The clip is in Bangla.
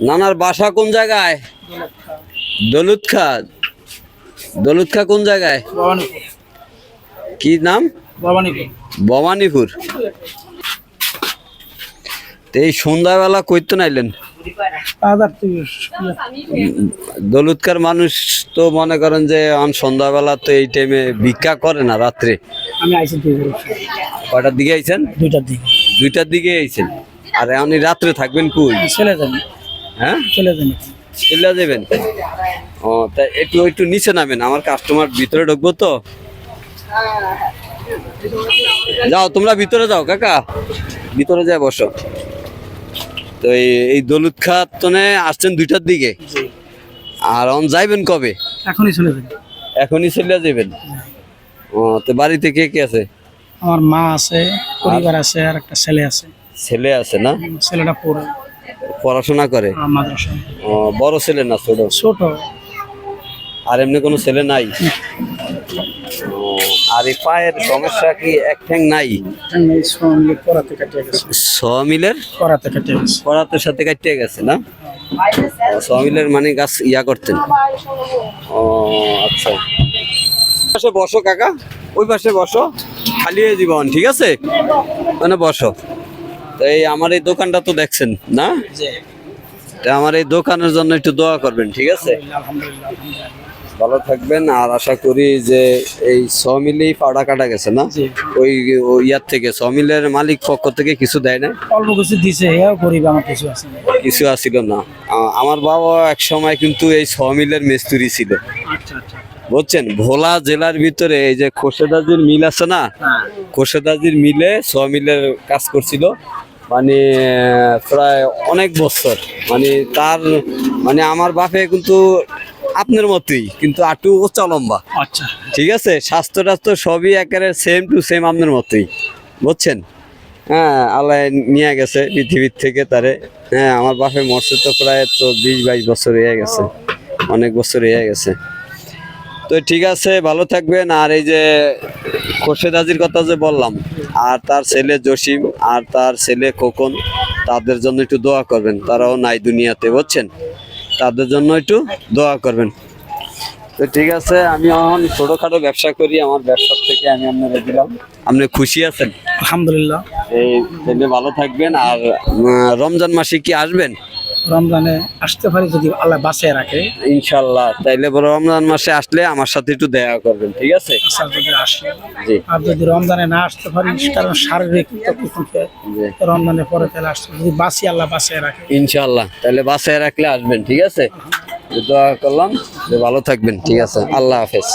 নানার বাসা কোন জায়গায়? খা খা কোন জায়গায়? কি নাম? ভবানীপুর। এই সন্ধ্যাবেলা কইতো নাইলেন? দলুৎকার মানুষ তো মনে করেন যে অন সন্ধ্যাবেলা তো এই টাইমে ভিক্ষা করে না রাত্রে। আমি আইসি কয়টার দিকে আইছেন? দুইটার দিকে। দুইটার দিকে আইছেন। আর আপনি রাত্রে থাকবেন কই? চলে যাবেন হ্যাঁ? চলে যাবেন চলে যাবেন? ও তা একটু একটু নিচে নামেন আমার কাস্টমার ভিতরে ঢুকবো তো। যাও তোমরা ভিতরে যাও কাকা। ভিতরে যাই বসো। তো এই- খাত তনে আসছেন দুইটার দিকে। আর অন যাইবেন কবে? এখনই চলে যাবেন এখনই চলে যাবেন? ও তো বাড়িতে কে কে আছে? আমার মা আছে পরিবার আছে আর একটা ছেলে আছে। ছেলে আছে না? ছেলেটা পড়ে। পড়াশোনা করে? ও, বড় ছেলে না ছোট? ছোট। আর এমনি কোনো ছেলে নাই? আর এই পায়ের সমস্যা কি এক ঠ্যাং নাই? ছ মিলের? পড়াতে সাথে কাটিয়ে গেছে না? ও, ছ মিলের মানে গাছ ইয়া করতেন। ও আচ্ছা। পাশে বসো কাকা ওই পাশে বসো। খালি হয়ে জীবন ঠিক আছে? মানে বসো। তো এই আমার এই দোকানটা তো দেখছেন না? আমার এই দোকানের জন্য একটু দোয়া করবেন ঠিক আছে। ভালো থাকবেন আর আশা করি যে এই ছ মিলেই পাড়া কাটা গেছে না? ওই ইয়ার থেকে ছ মিলের মালিক পক্ষ থেকে কিছু দেয় না অল্প কিছু দিছে গরিব আমার কিছু আছে। কিছু আসিল না। আমার বাবা এক সময় কিন্তু এই ছ মিলের মিস্ত্রি ছিল। আচ্ছা আচ্ছা বুঝছেন? ভোলা জেলার ভিতরে এই যে খোসেদাজির মিল আছে না? হ্যাঁ। খোসেদাজির মিলে ছ মিলের কাজ করছিল। মানে প্রায় অনেক বছর। মানে তার মানে আমার বাপে কিন্তু আপনার মতোই কিন্তু আটু উচ্চা লম্বা। আচ্ছা। ঠিক আছে? স্বাস্থ্য টাস্থ্য সবই একেবারে সেম টু সেম আপনার মতোই। বুঝছেন? হ্যাঁ আল্লাহ নিয়ে গেছে পৃথিবীর থেকে তারে। হ্যাঁ আমার বাপে মরছে তো প্রায় তো বিশ বাইশ বছর হয়ে গেছে। অনেক বছর হয়ে গেছে। তো ঠিক আছে ভালো থাকবেন। আর এই যে খোরশেদ হাজির কথা যে বললাম আর তার ছেলে জসিম আর তার ছেলে খোকন তাদের জন্য একটু দোয়া করবেন। তারাও নাই দুনিয়াতে বুঝছেন? তাদের জন্য একটু দোয়া করবেন। তো ঠিক আছে আমি এখন ছোটোখাটো ব্যবসা করি আমার ব্যবসা থেকে আমি আপনাদের দিলাম। আপনি খুশি আছেন? আলহামদুলিল্লাহ। এই ভালো থাকবেন। আর রমজান মাসে কি আসবেন? রমজানে আসতে পারি যদি আল্লাহ বাঁচিয়ে রাখে। ইনশাল্লাহ তাইলে বড় রমজান মাসে আসলে আমার সাথে একটু দেখা করবেন ঠিক আছে? আচ্ছা যদি আসে। জি। আর যদি রমজানে না আসতে পারি কারণ শারীরিক রমজানের পরে তাহলে আসতে যদি বাঁচি আল্লাহ বাঁচিয়ে রাখে। ইনশাল্লাহ তাহলে বাসায় রাখলে আসবেন ঠিক আছে? দোয়া করলাম যে ভালো থাকবেন ঠিক আছে? আল্লাহ হাফেজ।